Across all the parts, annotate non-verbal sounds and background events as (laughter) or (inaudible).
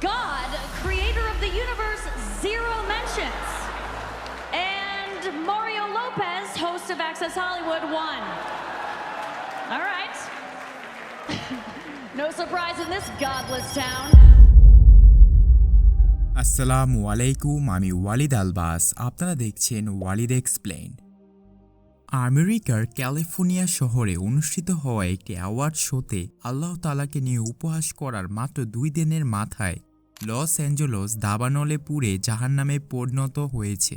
God, creator of the universe, zero mentions. And Mario Lopez, host of Access Hollywood, one. All right. (laughs) no surprise in this godless town. আসসালামু আলাইকুম আমি ওয়ালিদ আলবাস আপনারা দেখছেন Walid explain আমেরিকার California শহরে অনুষ্ঠিত হওয়া একটি অ্যাওয়ার্ড শোতে আল্লাহ তালাকে নিয়ে উপহাস করার মাত্র দুই দিনের মাথায় লস অ্যাঞ্জেলস দাবানলে পুড়ে জাহান্নামে পরিণত হয়েছে।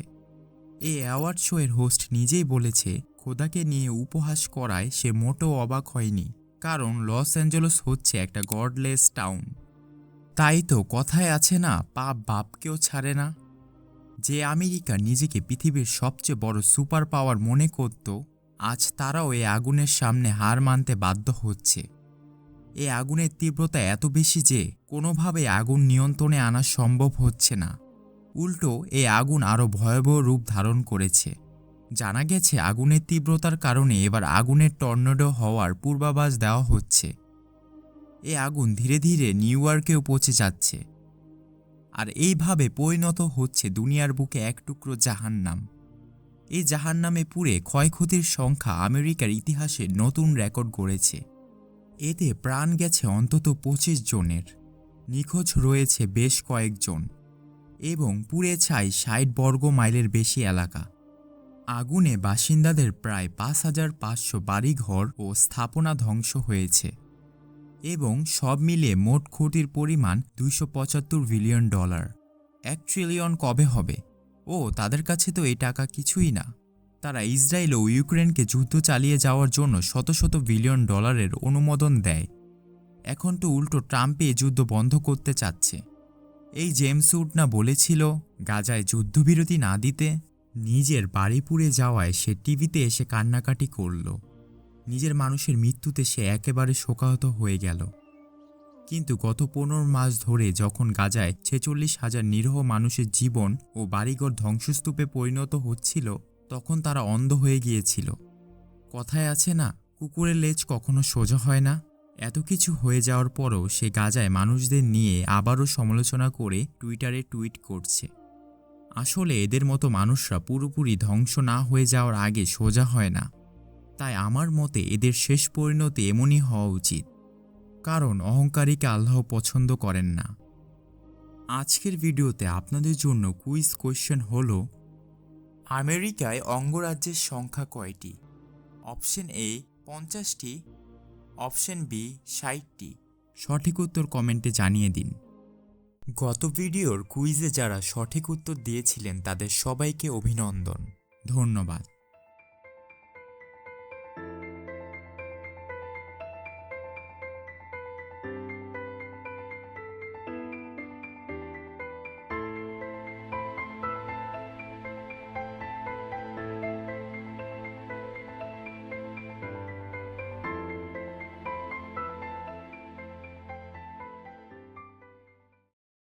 এই অ্যাওয়ার্ড শো এর হোস্ট নিজেই বলেছে, খোদাকে নিয়ে উপহাস করায় সে মোটেও অবাক হয়নি, কারণ লস অ্যাঞ্জেলস হচ্ছে একটা গডলেস টাউন। তাই তো কথায় আছে না, পাপ বাপকেও ছাড়ে না। যে আমেরিকা নিজেকে পৃথিবীর সবচেয়ে বড় সুপার পাওয়ার মনে করত, আজ তারাও এই আগুনের সামনে হার মানতে বাধ্য হচ্ছে। এই আগুনের তীব্রতা এত বেশি যে কোনোভাবে আগুন নিয়ন্ত্রণে আনা সম্ভব হচ্ছে না। উল্টো এই আগুন আরও ভয়াবহ রূপ ধারণ করেছে। জানা গেছে, আগুনের তীব্রতার কারণে এবার আগুনের টর্নেডো হওয়ার পূর্বাভাস দেওয়া হচ্ছে। এ আগুন ধীরে ধীরে নিউ ইয়র্কেও পৌঁছে যাচ্ছে। আর এইভাবে পরিণত হচ্ছে দুনিয়ার বুকে এক টুকরো জাহান্নাম। এই জাহান্নামে পুড়ে ক্ষয়ক্ষতির সংখ্যা আমেরিকার ইতিহাসে নতুন রেকর্ড গড়েছে। এতে প্রাণ গেছে অন্তত পঁচিশ জনের। নিখোঁজ রয়েছে বেশ কয়েকজন এবং পুড়ে ছাই ষাট বর্গ মাইলের বেশি এলাকা। আগুনে বাসিন্দাদের প্রায় পাঁচ হাজার পাঁচশো বাড়িঘর ও স্থাপনা ধ্বংস হয়েছে। এবং সব মিলিয়ে মোট ক্ষতির পরিমাণ দুইশো পঁচাত্তর বিলিয়ন ডলার। এক ট্রিলিয়ন কবে হবে? ও, তাদের কাছে তো এই টাকা কিছুই না। তারা ইসরায়েল ও ইউক্রেনকে যুদ্ধ চালিয়ে যাওয়ার জন্য শত শত বিলিয়ন ডলারের অনুমোদন দেয়। এখন তো উল্টো ট্রাম্পে যুদ্ধ বন্ধ করতে চাচ্ছে। এই জেমস উড না বলেছিল গাজায় যুদ্ধবিরতি না দিতে নিজের বাড়ি পুড়ে যাওয়ায় সে টিভিতে এসে কান্নাকাটি করল। নিজের মানুষের মৃত্যুতে সে একেবারে শোকাহত হয়ে গেল। কিন্তু গত পনেরো মাস ধরে যখন গাজায় ছেচল্লিশ হাজার নিরহ মানুষের জীবন ও বাড়িঘর ধ্বংসস্তূপে পরিণত হচ্ছিল, তখন তারা অন্ধ হয়ে গিয়েছিল। কথায় আছে না, কুকুরের লেজ কখনো সোজা হয় না? এত কিছু হয়ে যাওয়ার পরও সে গাজায় মানুষদের নিয়ে আবারও সমালোচনা করে টুইটারে টুইট করছে। আসলে এদের মতো মানুষরা পুরোপুরি ধ্বংস না হয়ে যাওয়ার আগে সোজা হয় না। তাই আমার মতে এদের শেষ পরিণতি এমনই হওয়া উচিত। কারণ অহংকারীকে আল্লাহ পছন্দ করেন না। আজকের ভিডিওতে আপনাদের জন্য কুইজ কোয়েশ্চেন হল, আমেরিকায় অঙ্গরাজ্যের সংখ্যা কয়টি? অপশন এ পঞ্চাশটি, অপশন বি ষাটটি। সঠিক উত্তর কমেন্টে জানিয়ে দিন। গত ভিডিওর কুইজে যারা সঠিক উত্তর দিয়েছিলেন তাদের সবাইকে অভিনন্দন। ধন্যবাদ।